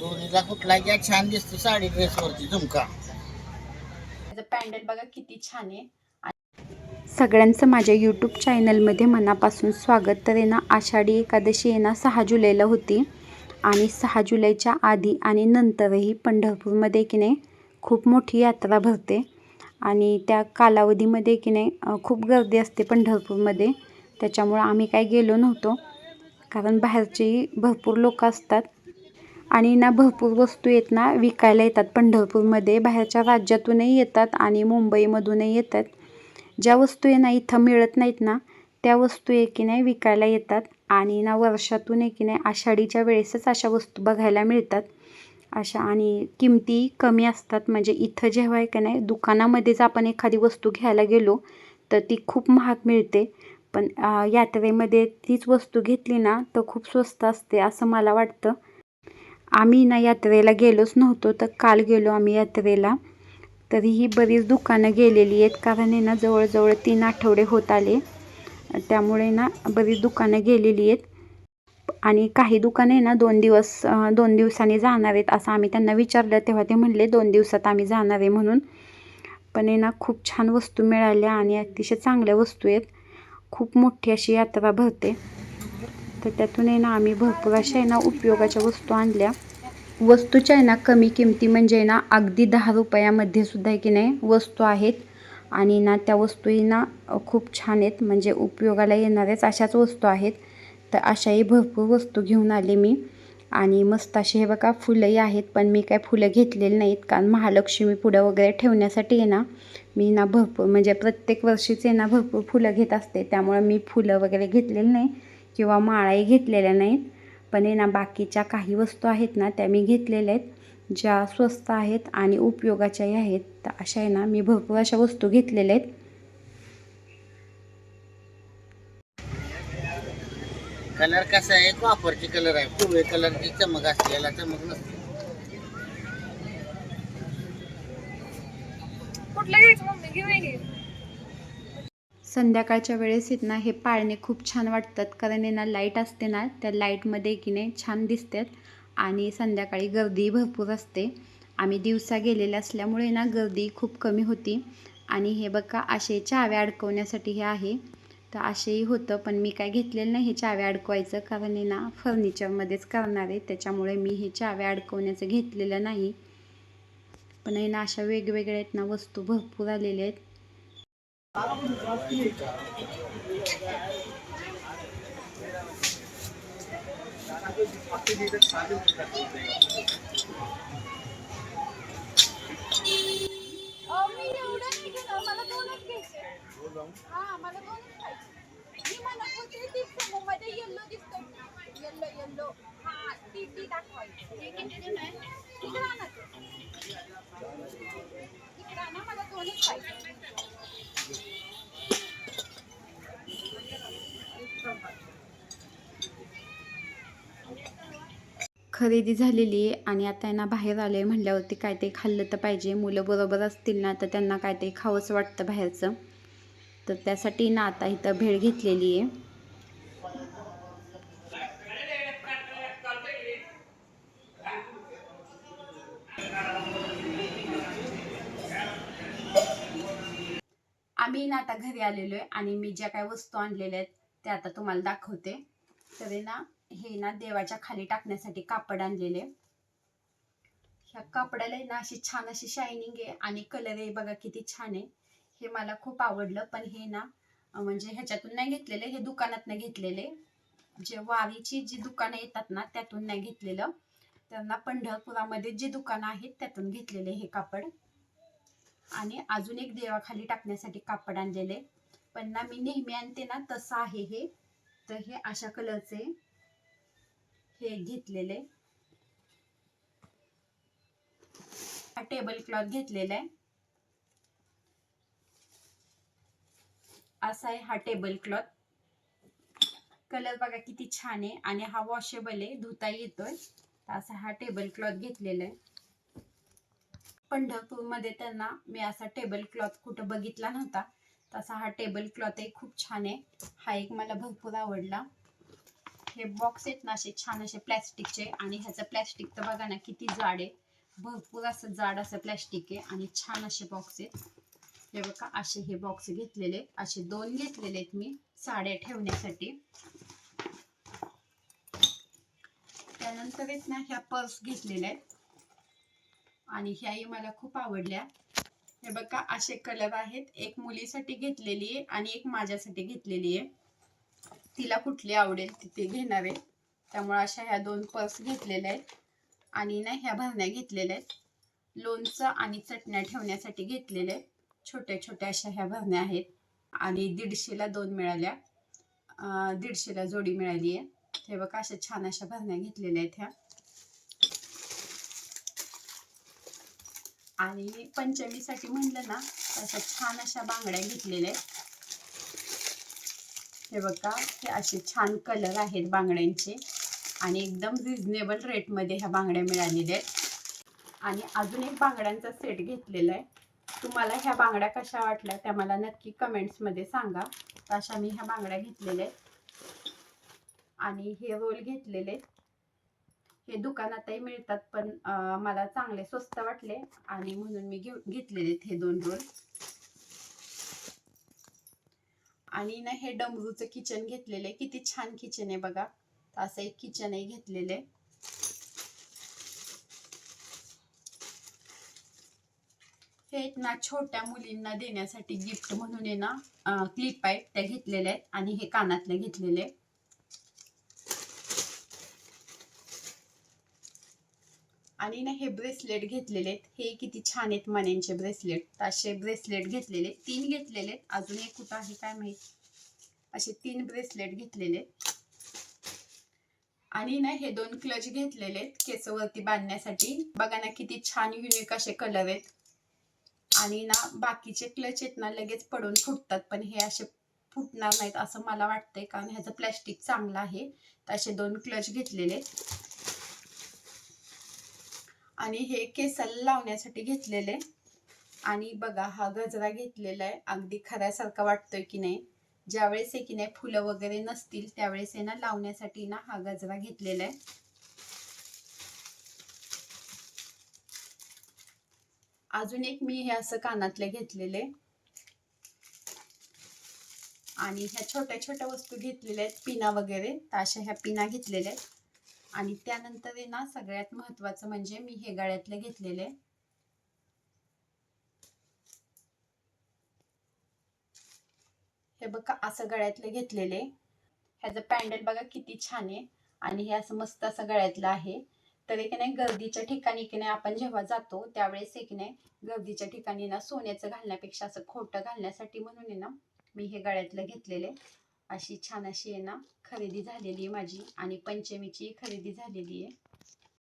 दोन्हीला कुठला घ्या छान दिसतो साडी ड्रेस वरती झुमका. पॅन्डल बघा किती छान आहे. सगळ्यांचं माझ्या यूट्यूब चॅनलमध्ये मनापासून स्वागत. तर ना आषाढी एकादशी आहे ना सहा जुलैला होती. आणि सहा जुलैच्या आधी आणि नंतरही पंढरपूरमध्ये की नाही खूप मोठी यात्रा भरते. आणि त्या कालावधीमध्ये की नाही खूप गर्दी असते पंढरपूरमध्ये. त्याच्यामुळं आम्ही काय गेलो नव्हतो. कारण बाहेरचेही भरपूर लोक असतात. आणि ना भरपूर वस्तू येत ना विकायला येतात. पंढरपूरमध्ये बाहेरच्या राज्यातूनही येतात आणि मुंबईमधूनही येतात. ज्या वस्तू आहे ना इथं मिळत नाहीत ना त्या वस्तू आहे की नाही विकायला येतात. आणि ना वर्षातून आहे की नाही आषाढीच्या वेळेसच अशा वस्तू बघायला मिळतात. अशा आणि किमती कमी असतात. म्हणजे इथं जेव्हा आहे का नाही दुकानामध्येच आपण एखादी वस्तू घ्यायला गेलो तर ती खूप महाग मिळते. पण यात्रेमध्ये तीच वस्तू घेतली ना तर खूप स्वस्त असते असं मला वाटतं. आम्ही ना यात्रेला गेलोच नव्हतो तर काल गेलो आम्ही यात्रेला. तरीही बरीच दुकानं गेलेली आहेत कारण आहे ना जवळजवळ तीन आठवडे होत आले. त्यामुळे ना बरीच दुकानं गेलेली आहेत. आणि काही दुकाने ना दोन दिवस दोन दिवसांनी जाणार आहेत असं आम्ही त्यांना विचारलं. तेव्हा ते म्हणले दोन दिवसात आम्ही जाणार आहे म्हणून. पण आहे ना खूप छान वस्तू मिळाल्या आणि अतिशय चांगल्या वस्तू आहेत. खूप मोठी अशी यात्रा भरते. तर त्यातून आहे ना आम्ही भरपूर अशा आहे ना उपयोगाच्या वस्तू आणल्या. वस्तूच्या आहे ना कमी किमती म्हणजे ना अगदी दहा रुपयामध्ये सुद्धा की नाही वस्तू आहेत. आणि ना त्या वस्तूही ना खूप छान आहेत. म्हणजे उपयोगाला येणाऱ्याच अशाच वस्तू आहेत. तर अशाही भरपूर वस्तू घेऊन आले मी. आणि मस्त असे हे बघा फुलंही आहेत पण मी काय फुलं घेतलेली नाहीत. कारण महालक्ष्मी पुढं वगैरे ठेवण्यासाठी आहे ना मी ना भरपूर म्हणजे प्रत्येक वर्षीच आहे ना भरपूर फुलं घेत असते. त्यामुळे मी फुलं वगैरे घेतलेली नाही किंवा माळाही घेतलेल्या नाहीत. पण आहे ना बाकीच्या काही वस्तू आहेत ना त्या मी घेतलेल्या आहेत ज्या स्वस्त आहेत आणि उपयोगाच्याही आहेत. तर अशा आहे ना मी भरपूर अशा वस्तू घेतलेल्या आहेत. कलर कसा आहे? कॉपरची कलर आहे. पिवळे कलरची चमक असते. याला चमक नसते. कुठलं घ्यायचं मम्मी? घेऊया घे संध्याकाळच्या वेळेस आहेत ना हे पाळणे खूप छान वाटतात. कारण ना लाइट असते ना त्या लाईटमध्ये की नाही छान दिसतात. आणि संध्याकाळी गर्दी भरपूर असते. आम्ही दिवसा गेलेले असल्यामुळे ना गर्दी खूप कमी होती. आणि हे बघा असे चाव्या अडकवण्यासाठी हे आहे. तर असेही होतं पण मी काय घेतलेलं नाही हे चाव्या अडकवायचं. कारण हे ना फर्निचरमध्येच करणार आहे. त्याच्यामुळे मी हे चाव्या अडकवण्याचं घेतलेलं नाही. पण हे ना अशा वेगवेगळ्या आहेत ना वस्तू भरपूर आलेल्या आहेत. मला दोनच घ्यायचे हा मला दोनच पाहिजे मी म्हणत होते ती समोर मध्ये येल्लो दिसतो येल्लो हा ती ती दाखवायची इकडे आणा इकडे आणा मला दोनच पाहिजे. खरेदी झालेली आहे आणि आता यांना बाहेर आले आहे म्हटल्यावरती काय ते खाल्लं तर पाहिजे. मुलं बरोबर असतील ना तर त्यांना काय ते खावंच वाटतं बाहेरचं. तर त्यासाठी ना आता इथं भेळ घेतलेली आहे. आम्ही ना आता घरी आलेलो आहे आणि मी ज्या काही वस्तू आणलेल्या आहेत त्या आता तुम्हाला दाखवते. तर ना हे ना देवाच्या खाली टाकण्यासाठी कापड आणलेले. ह्या कापडाला आहे ना अशी छान अशी शायनिंग आहे आणि कलर आहे बघा किती छान आहे. हे मला खूप आवडलं पण हे ना म्हणजे ह्याच्यातून नाही घेतलेले हे दुकानात नाही घेतलेले. जे वारीची जी दुकानं येतात ना त्यातून नाही घेतलेलं. त्यांना पंढरपुरामध्ये जी दुकानं आहेत त्यातून घेतलेले हे कापड. आणि अजून एक देवाखाली टाकण्यासाठी कापड आणलेले. पण ना मी नेहमी आणते ना तसं आहे हे. तर हे अशा कलरचे हे घेतलेले. हा टेबल क्लॉथ घेतलेला आहे. असा आहे हा टेबल क्लॉथ कलर बघा किती छान आहे आणि हा वॉशेबल आहे धुता येतोय. असा हा टेबल क्लॉथ घेतलेला आहे. पंढरपूरमध्ये त्यांना मी असा टेबल क्लॉथ कुठं बघितला नव्हता. तसा हा टेबल क्लॉथ खूप छान आहे. हा एक मला भरपूर आवडला. हे बॉक्स आहेत ना असे छान असे प्लॅस्टिकचे आणि ह्याचं प्लॅस्टिक तर बघा ना किती जाड आहे. भरपूर असं जाड असं प्लॅस्टिक आहे आणि छान असे बॉक्स आहेत. हे बघा असे हे बॉक्स घेतलेले. असे दोन घेतलेले आहेत मी साड्या ठेवण्यासाठी. त्यानंतर आहेत ना ह्या पर्स घेतलेल्या आहेत. आणि ह्याही मला खूप आवडल्या. हे बघा असे कलर आहेत. एक मुलीसाठी घेतलेली आहे आणि एक माझ्यासाठी घेतलेली आहे. तिला कुठली आवडेल तिथे घेणार आहे. त्यामुळे अशा ह्या दोन पर्स घेतलेल्या आहेत. आणि ना ह्या भरण्या घेतलेल्या आहेत. लोणचं आणि चटण्या ठेवण्यासाठी घेतलेल्या आहेत. छोट्या छोट्या अशा ह्या भरण्या आहेत. आणि दीडशेला दोन मिळाल्या. दीडशेला जोडी मिळाली आहे. हे बघा अशा छान अशा भरण्या घेतलेल्या आहेत ह्या. आणि पंचमीसाठी म्हणलं ना अशा छान अशा बांगड्या घेतलेल्या आहेत. हे बघा हे असे छान कलर आहेत बांगड्यांचे. आणि एकदम रिझनेबल रेटमध्ये ह्या बांगड्या मिळालेल्या आहेत. आणि अजून एक बांगड्यांचा सेट घेतलेला आहे. तुम्हाला ह्या बांगड्या कशा वाटल्या त्या मला नक्की कमेंट्समध्ये सांगा. तर अशा मी ह्या बांगड्या घेतलेल्या आहेत. आणि हे रोल घेतलेले आहेत. हे दुकानातही मिळतात पण मला चांगले स्वस्त वाटले आणि म्हणून मी घेतलेले आहेत हे दोन रोल. आणि ना हे डमरूचं किचन घेतलेले किती छान किचन आहे बघा. असं एक किचनही घेतलेले हे ना छोट्या मुलींना देण्यासाठी गिफ्ट म्हणून आहे ना क्लिप आहेत त्या घेतलेल्या आहेत आणि हे कानातले घेतलेले आणि ना हे ब्रेसलेट घेतलेले आहेत. हे किती छान आहेत मण्यांचे ब्रेसलेट असे ब्रेसलेट घेतलेले तीन घेतलेले आहेत. अजून एक कुठं आहे काय माहीत? असे तीन ब्रेसलेट घेतलेले आहेत. आणि ना हे दोन क्लच घेतलेले आहेत केसवरती बांधण्यासाठी. बघा ना किती छान युनिक असे कलर आहेत. आणि ना बाकीचे क्लच आहेत ना लगेच पडून फुटतात. पण हे असे फुटणार नाहीत असं मला वाटतंय. कारण ह्याचं प्लॅस्टिक चांगलं आहे. तर असे दोन क्लच घेतलेले आहेत. आणि हे केसाला लावण्यासाठी घेतलेले. आणि बघा हा गजरा घेतलेला आहे. अगदी खऱ्यासारखा वाटतोय की नाही. ज्यावेळेस आहे की नाही फुलं वगैरे नसतील त्यावेळेस आहे ना लावण्यासाठी ना हा गजरा घेतलेला आहे. अजून एक मी हे असं कानातले घेतलेले आणि ह्या छोट्या छोट्या वस्तू घेतलेल्या आहेत पिना वगैरे. तर अशा ह्या पिना घेतलेल्या आहेत. आणि त्यानंतर आहे ना सगळ्यात महत्वाचं म्हणजे मी हे गळ्यातले घेतलेले हे बघा असं गळ्यातले घेतलेले ह्याचं पॅन्डल बघा किती छान आहे. आणि हे असं मस्त असं गळ्यातलं आहे. तर एक नाही गर्दीच्या ठिकाणी की नाही आपण जेव्हा जातो त्यावेळेस एक नाही गर्दीच्या ठिकाणी ना सोन्याचं घालण्यापेक्षा असं खोटं घालण्यासाठी म्हणून आहे ना मी हे गळ्यातलं घेतलेले अशी छान अशी आहे ना खरेदी झालेली आहे माझी आणि पंचमीची खरेदी झालेली आहे.